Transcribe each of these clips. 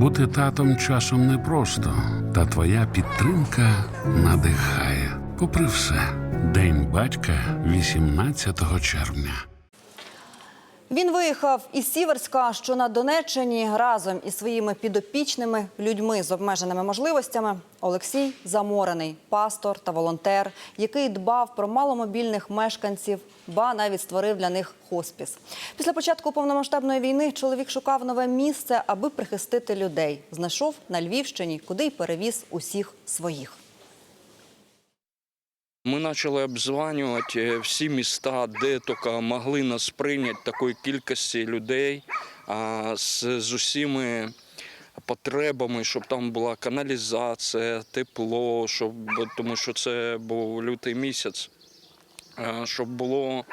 Бути татом часом непросто, та твоя підтримка надихає. Попри все, День батька 18 червня. Він виїхав із Сіверська, що на Донеччині, разом із своїми підопічними людьми з обмеженими можливостями. Олексій Заморений, пастор та волонтер, який дбав про маломобільних мешканців, ба навіть створив для них хоспіс. Після початку повномасштабної війни чоловік шукав нове місце, аби прихистити людей. Знайшов на Львівщині, куди й перевіз усіх своїх. Ми почали обзванювати е, всі міста, де тільки могли нас прийняти такої кількості людей з, з усіми потребами, щоб там була каналізація, тепло, щоб, тому що це був лютий місяць, щоб було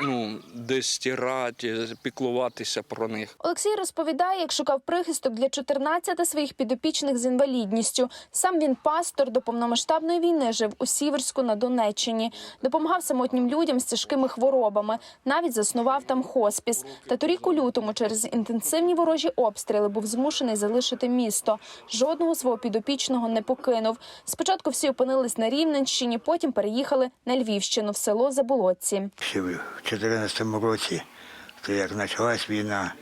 ну, де стирати, піклуватися про них. Олексій розповідає, як шукав прихисток для 14 своїх підопічних з інвалідністю. Сам він пастор до повномасштабної війни жив у Сіверську на Донеччині, допомагав самотнім людям з тяжкими хворобами. Навіть заснував там хоспіс. Та торік у лютому через інтенсивні ворожі обстріли був змушений залишити місто. Жодного свого підопічного не покинув. Спочатку всі опинились на Рівненщині, потім переїхали на Львівщину в село Заболотці. Ще в 2014 році, то як почалась війна,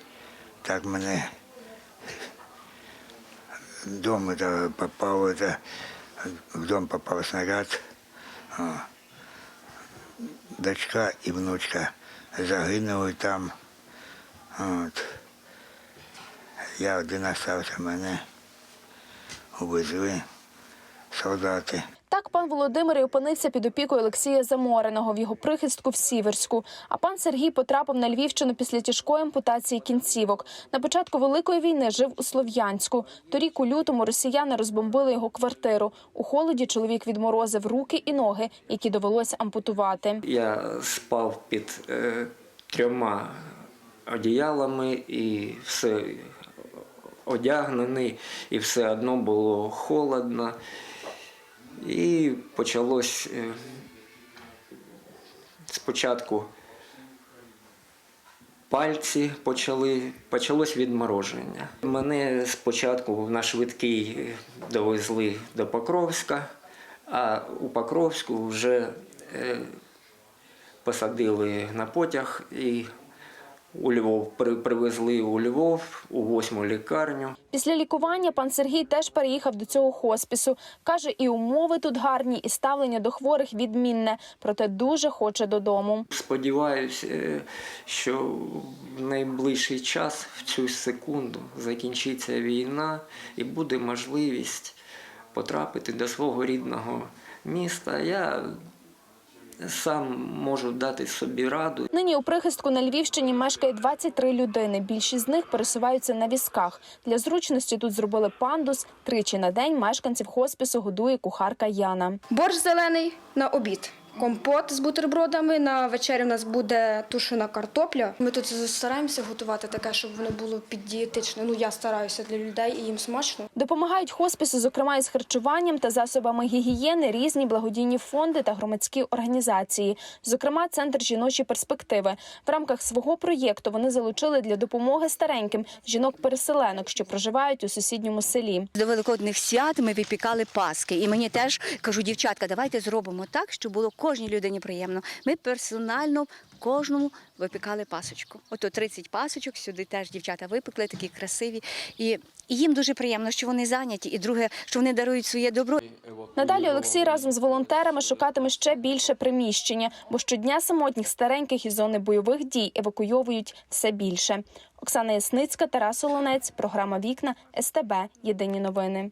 так мене дом это попав, это, в дом попав снаряд. Дочка і внучка загинули там. От. Я один остався, мене увезли солдати. Пан Володимир і опинився під опікою Олексія Замореного в його прихистку в Сіверську. А пан Сергій потрапив на Львівщину після тяжкої ампутації кінцівок. На початку великої війни жив у Слов'янську. Торік у лютому росіяни розбомбили його квартиру. У холоді чоловік відморозив руки і ноги, які довелося ампутувати. Я спав під е, трьома одіялами і все одягнений, і все одно було холодно. І почалось е, спочатку пальці почали, почалось відмороження. Мене спочатку на швидкий довезли до Покровська, а у Покровську вже е, посадили на потяг і у Львов при- привезли у Львов у восьму лікарню. Після лікування пан Сергій теж переїхав до цього хоспісу. Каже, і умови тут гарні, і ставлення до хворих відмінне, проте дуже хоче додому. Сподіваюся, е, що в найближчий час, в цю секунду, закінчиться війна і буде можливість потрапити до свого рідного міста. Я сам можу дати собі раду. Нині у прихистку на Львівщині мешкає 23 людини. Більшість з них пересуваються на візках. Для зручності тут зробили пандус. Тричі на день мешканців хоспісу годує кухарка Яна. Борщ зелений на обід. Компот з бутербродами. На вечері в нас буде тушена картопля. Ми тут стараємося готувати таке, щоб воно було піддієтичне. Ну я стараюся для людей і їм смачно. Допомагають хоспісу, зокрема із харчуванням та засобами гігієни, різні благодійні фонди та громадські організації, зокрема, центр жіночі перспективи. В рамках свого проєкту вони залучили для допомоги стареньким жінок-переселенок, що проживають у сусідньому селі. До великодних свят ми випікали паски. І мені теж кажу, дівчатка, давайте зробимо так, щоб було кожній людині приємно. Ми персонально кожному випікали пасочку. Ото 30 пасочок сюди теж дівчата випекли, такі красиві. І, і їм дуже приємно, що вони зайняті. І друге, що вони дарують своє добро. Надалі Олексій разом з волонтерами шукатиме ще більше приміщення, бо щодня самотніх стареньких із зони бойових дій евакуйовують все більше. Оксана Ясницька, Тарас Олонець, програма Вікна СТБ. Єдині новини.